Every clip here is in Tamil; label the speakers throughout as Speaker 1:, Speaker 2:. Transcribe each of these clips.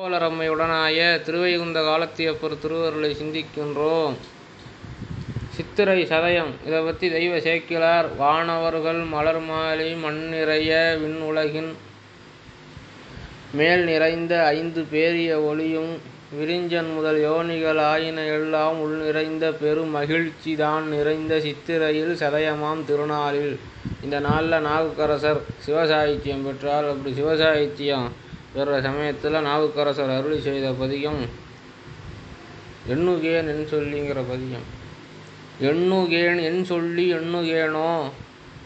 Speaker 1: கோலரம்மையுடனாய திருவைகுந்த காலத்தியப்பர் திருவருளை சிந்திக்கின்றோம். சித்திரை சதயம் இதை பற்றி தெய்வ சேக்கிலார் வானவர்கள் மலர்மாலை மண்நிறைய விண்ணுலகின் மேல் நிறைந்த ஐந்து பேரிய ஒளியும் விரிஞ்சன் முதல் யோனிகள் ஆயின எல்லாம் உள் நிறைந்த பெரும் மகிழ்ச்சி தான் நிறைந்த சித்திரையில் சதயமாம் திருநாளில். இந்த நாளில் நாவுக்கரசர் சிவசாகித்தியம் பெற்றார். அப்படி சிவசாகித்யம் பெறுற சமயத்துல நாவுக்கரசர் அருளி செய்த பதியம் எண்ணுகேன் என் சொல்லிங்கிற பதியம் எண்ணுகேன் என் சொல்லி எண்ணுகேனோ?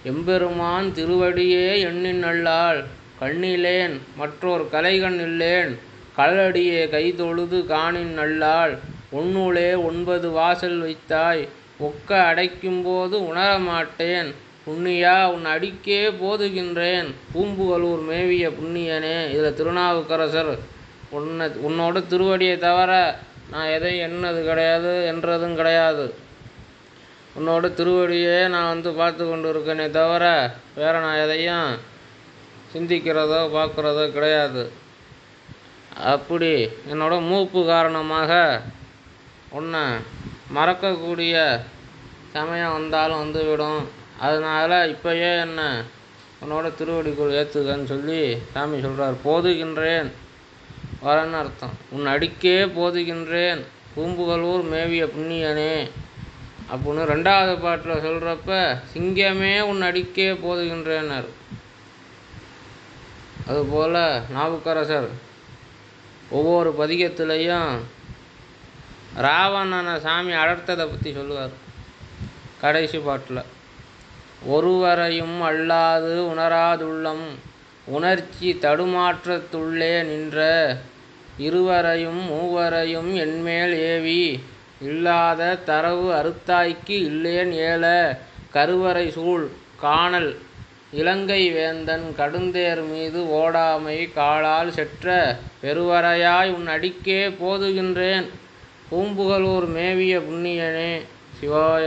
Speaker 1: எம்பெருமான் திருவடியே எண்ணின் எண்ணினல்லால் கண்ணிலேன் மற்றோர் கலைகண் இல்லேன் கழலடியே கைதொழுது நல்லாள் உன்னுளே ஒன்பது வாசல் வைத்தாய் ஒக்க அடைக்கும்போது உணரமாட்டேன். புண்ணியா உன் அடிக்கே போதுகின்றேன் பூம்புகலூர் மேவிய புண்ணியனே. இதில் திருநாவுக்கரசர் உன்னை உன்னோட திருவடியை தவிர நான் எதை என்னது கிடையாது என்றதும் கிடையாது. உன்னோட திருவடியே நான் வந்து பார்த்து கொண்டு இருக்கேனே தவிர வேறு நான் எதையும் சிந்திக்கிறதோ பார்க்குறதோ கிடையாது. அப்படி என்னோட மூப்பு காரணமாக உன்னை மறக்கக்கூடிய சமயம் வந்தாலும் வந்துவிடும். அதனால் இப்போயே என்னை உன்னோட திருவடிக்குள் ஏற்றுக்கன்னு சொல்லி சாமி சொல்கிறார் போதுகின்றேன் வரன்னு அர்த்தம். உன் அடிக்கே போதுகின்றேன் பூம்புகலூர் மேவிய புண்ணியனே அப்படின்னு ரெண்டாவது பாட்டில் சொல்கிறப்ப சிங்கமே உன் அடிக்கே போதுகின்றேன்னார். அதுபோல் நாவுக்கரசர் ஒவ்வொரு பதிகத்திலையும் ராவணனை சாமி அடர்த்ததை பற்றி சொல்லுவார். கடைசி பாட்டில் ஒருவரையும் அல்லாது உணராதுள்ளம் உணர்ச்சி தடுமாற்றத்துள்ளே நின்ற இருவரையும் மூவரையும் என்மேல் ஏவி இல்லாத தரவு அறுத்தாய்க்கு இல்லேன் ஏல கருவறை சூழ் காணல் இலங்கை வேந்தன் கடுந்தேர் மீது ஓடாமை காலால் செற்ற பெருவரையாய் உன் அடிக்கே போதுகின்றேன் பூம்புகலூர் மேவிய புண்ணியனே. சிவாய